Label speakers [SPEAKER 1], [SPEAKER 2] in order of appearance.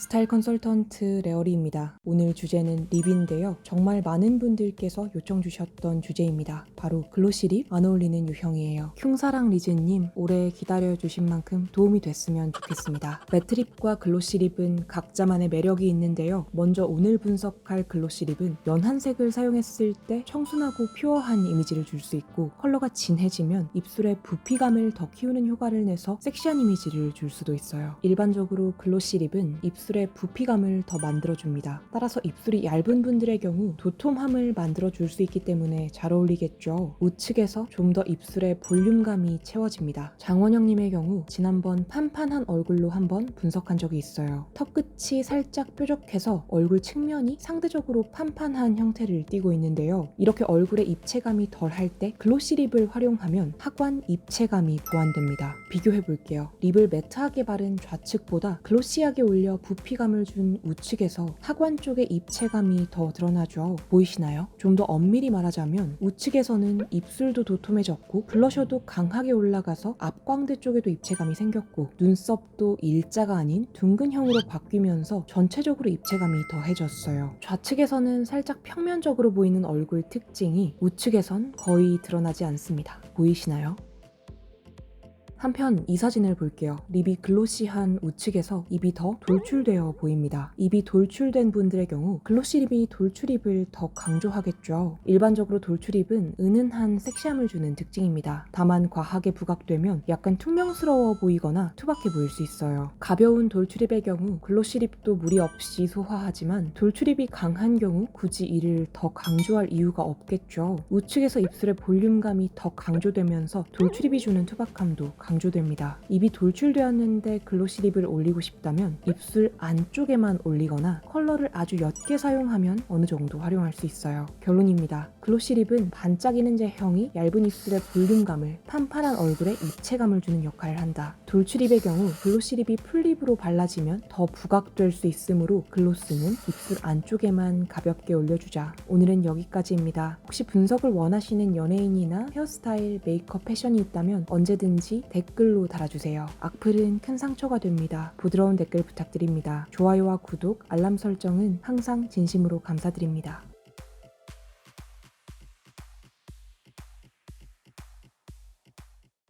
[SPEAKER 1] 스타일 컨설턴트 레어리입니다. 오늘 주제는 립인데요. 정말 많은 분들께서 요청 주셨던 주제입니다. 바로 글로시 립 안 어울리는 유형이에요. 흉사랑 리즈님 오래 기다려주신 만큼 도움이 됐으면 좋겠습니다. 매트립과 글로시 립은 각자만의 매력이 있는데요. 먼저 오늘 분석할 글로시 립은 연한 색을 사용했을 때 청순하고 퓨어한 이미지를 줄 수 있고 컬러가 진해지면 입술의 부피감을 더 키우는 효과를 내서 섹시한 이미지를 줄 수도 있어요. 일반적으로 글로시 립은 입술 의 부피감을 더 만들어줍니다. 따라서 입술이 얇은 분들의 경우 도톰함을 만들어줄 수 있기 때문에 잘 어울리겠죠. 우측에서 좀 더 입술의 볼륨감이 채워집니다. 장원영님의 경우 지난번 판판한 얼굴로 한번 분석한 적이 있어요. 턱 끝이 살짝 뾰족해서 얼굴 측면이 상대적으로 판판한 형태를 띠고 있는데요. 이렇게 얼굴에 입체감이 덜할 때 글로시 립을 활용하면 하관 입체감이 보완됩니다. 비교해 볼게요. 립을 매트하게 바른 좌측보다 글로시하게 올려 부 피감을 준 우측에서 하관 쪽의 입체감이 더 드러나죠. 보이시나요? 좀 더 엄밀히 말하자면 우측에서는 입술도 도톰해졌고 블러셔도 강하게 올라가서 앞광대 쪽에도 입체감이 생겼고 눈썹도 일자가 아닌 둥근형으로 바뀌면서 전체적으로 입체감이 더해졌어요. 좌측에서는 살짝 평면적으로 보이는 얼굴 특징이 우측에선 거의 드러나지 않습니다. 보이시나요? 한편 이 사진을 볼게요. 립이 글로시한 우측에서 입이 더 돌출되어 보입니다. 입이 돌출된 분들의 경우 글로시 립이 돌출입을 더 강조하겠죠. 일반적으로 돌출입은 은은한 섹시함을 주는 특징입니다. 다만 과하게 부각되면 약간 퉁명스러워 보이거나 투박해 보일 수 있어요. 가벼운 돌출입의 경우 글로시 립도 무리 없이 소화하지만 돌출입이 강한 경우 굳이 이를 더 강조할 이유가 없겠죠. 우측에서 입술의 볼륨감이 더 강조되면서 돌출입이 주는 투박함도 강조됩니다. 입이 돌출되었는데 글로시 립을 올리고 싶다면 입술 안쪽에만 올리거나 컬러를 아주 옅게 사용하면 어느 정도 활용할 수 있어요. 결론입니다. 글로시 립은 반짝이는 제형이 얇은 입술의 볼륨감을 판판한 얼굴에 입체감을 주는 역할을 한다. 돌출입의 경우 글로시 립이 풀립으로 발라지면 더 부각될 수 있으므로 글로스는 입술 안쪽에만 가볍게 올려주자. 오늘은 여기까지입니다. 혹시 분석을 원하시는 연예인이나 헤어스타일, 메이크업, 패션이 있다면 언제든지 댓글로 달아주세요. 악플은 큰 상처가 됩니다. 부드러운 댓글 부탁드립니다. 좋아요와 구독, 알람 설정은 항상 진심으로 감사드립니다.